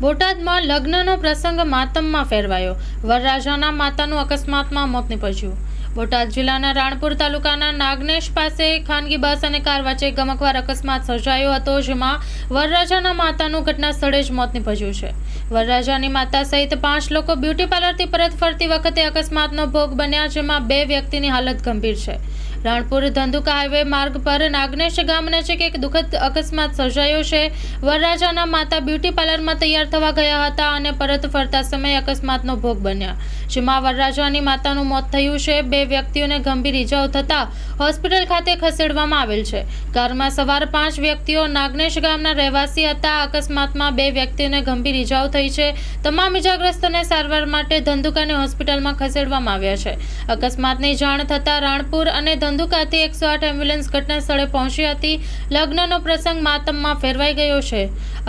બોટાદમાં લગ્નનો પ્રસંગ માતમમાં ફેરવાયો. વરરાજાના માતાનું અકસ્માતમાં મોત નીપજ્યું. બોટાદ જિલ્લાના રાણપુર તાલુકાના નાગનેશ પાસે ખાનગી બસ અને કાર વચ્ચે ગમકવાર અકસ્માત સર્જાયો હતો, જેમાં વરરાજાના માતાનું ઘટના સ્થળે જ મોત નીપજ્યું છે. વરરાજાની માતા સહિત પાંચ લોકો બ્યુટી પાર્લરથી પરત ફરતી વખતે અકસ્માતનો ભોગ બન્યા, જેમાં બે વ્યક્તિની હાલત ગંભીર છે. રાણપુર ધંધુકા હાઈવે માર્ગ પર નાગનેશ ગામ નજીક એક દુઃખદ અકસ્માત સર્જાયો છે. વરરાજાના માતા બ્યુટી પાર્લરમાં તૈયાર થવા ગયા હતા અને પરત ફરતા સમયે અકસ્માતનો ભોગ બન્યા. જેમાં વરરાજાની માતાનું મોત થયું છે. બે વ્યક્તિઓને ગંભીર ઈજાઓ થતાં હોસ્પિટલ ખાતે ખસેડવામાં આવેલ છે. કારમાં સવાર પાંચ વ્યક્તિઓ નાગનેશ ગામના રહેવાસી હતા. અકસ્માતમાં બે વ્યક્તિઓને ગંભીર ઈજાઓ થઈ છે. તમામ ઇજાગ્રસ્તોને સારવાર માટે ધંધુકાની હોસ્પિટલમાં ખસેડવામાં આવ્યા છે. અકસ્માતની જાણ થતાં રાણપુર અને ધંધુકાથી એકસો આઠ એમ્બ્યુલન્સ ઘટના સ્થળે પહોંચી હતી. લગ્નનો પ્રસંગ માતમમાં ફેરવાઈ ગયો છે.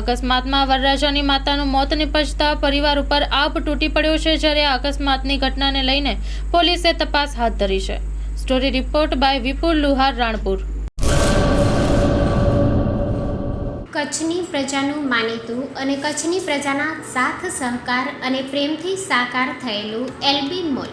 અકસ્માતમાં વરરાજાની માતાનું મોત નિપજતા પરિવાર ઉપર આપ તૂટી પડ્યો છે, જ્યારે આ અકસ્માતની ઘટનાને લઈને પોલીસે તપાસ હાથ ધરી છે. Story report by Vipul Luhar, Ranpur. કચ્છની પ્રજાનું માનીતું અને કચ્છની પ્રજાના સાથ સહકાર અને પ્રેમથી સાકાર થયેલું એલબી મોલ.